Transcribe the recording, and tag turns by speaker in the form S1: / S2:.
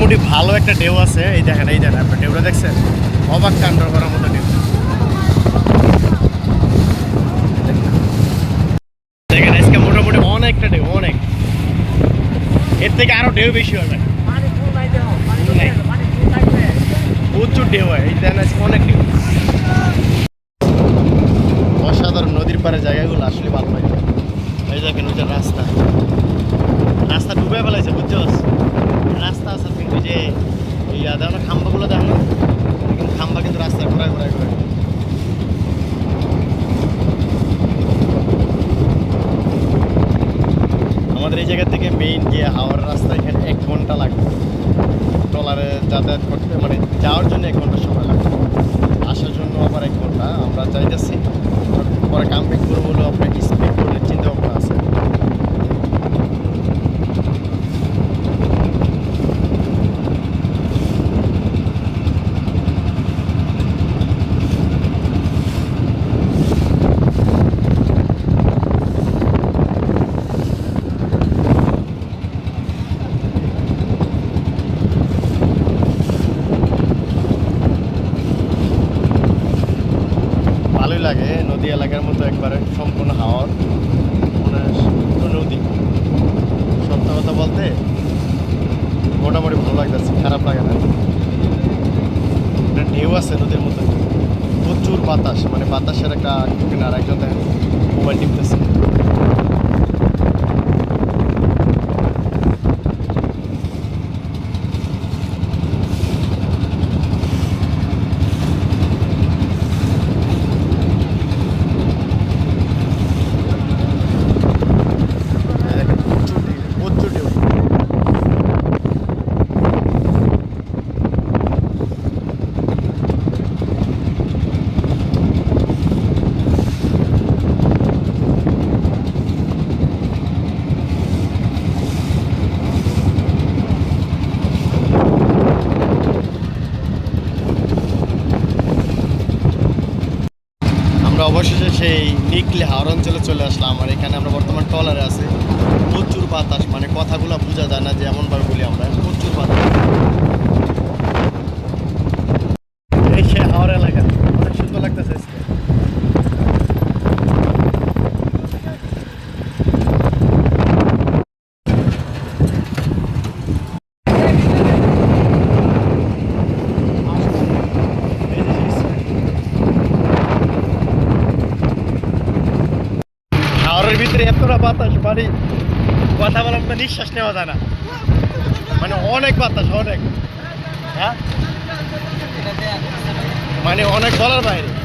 S1: মোটামুটি ভালো একটা ঢেউ আছে। এই দেখেন এই দেখেন আপনার ঢেউটা দেখছেন? অবাক কাণ্ড করার মতো ঢেউ। দেখেন, আজকে মোটামুটি অনেকটা ঢেউ, অনেক। এর থেকে আরও ঢেউ বেশি হবে। প্রচুর ঢেউ হয়, এই দেখেন আজকে অনেক ঢেউ। অসাধারণ নদীর পাড়ে জায়গাগুলো আসলে ভালো লাগে। এই দেখেন, ওই রাস্তা। রাস্তা ডুবে ফেলাইছে বুঝছ রাস্তা আছে কিন্তু যে এই দেখো খাম্বাগুলো দেখো কিন্তু খাম্বা কিন্তু রাস্তা ঘোরায় ঘোরায় ঘোরায়। আমাদের এই জায়গা থেকে মেইন যে হাওড় রাস্তা, এখানে এক ঘণ্টা লাগবে। ট্রলারে যাতায়াত করতে মানে যাওয়ার জন্য এক ঘণ্টা সময় লাগবে। আসার জন্য আবার এক ঘণ্টা, আমরা চাইতেছি পরে কাম্পিং করব বলে ভালোই লাগে, নদী এলাকার মতো একবারে সম্পূর্ণ হাওয়ার মানে নদী। সত্য কথা বলতে, মোটামুটি ভালো লাগতেছে, খারাপ লাগে না। একটা ঢেউ আছে নদীর মতো প্রচুর বাতাস মানে বাতাসের একটা আর একজন দেখেন, মোবাইল টিপতেছে এই দেখেন, প্রচুর ঢেউ, প্রচুর ঢেউ আমরা অবশেষে সেই নিকলে হাওড় অঞ্চলে চলে আসলাম আর এখানে আমরা বর্তমান টলারে আছি। প্রচুর বাতাস মানে কথাগুলো বোঝা যায় না যে এমনভাবে বলি আমরা। প্রচুর বাতাস এই সে হাওড় এলাকা অনেক সুন্দর লাগতেছে আজকে। এই যে হাওড়ের ভিতরে এতটা বাতাস মানে কথা বলার মতো নিঃশ্বাস নেওয়া যায় না। মানে অনেক বাতাস, অনেক। হ্যাঁ? মানে অনেক বলার বাইরে।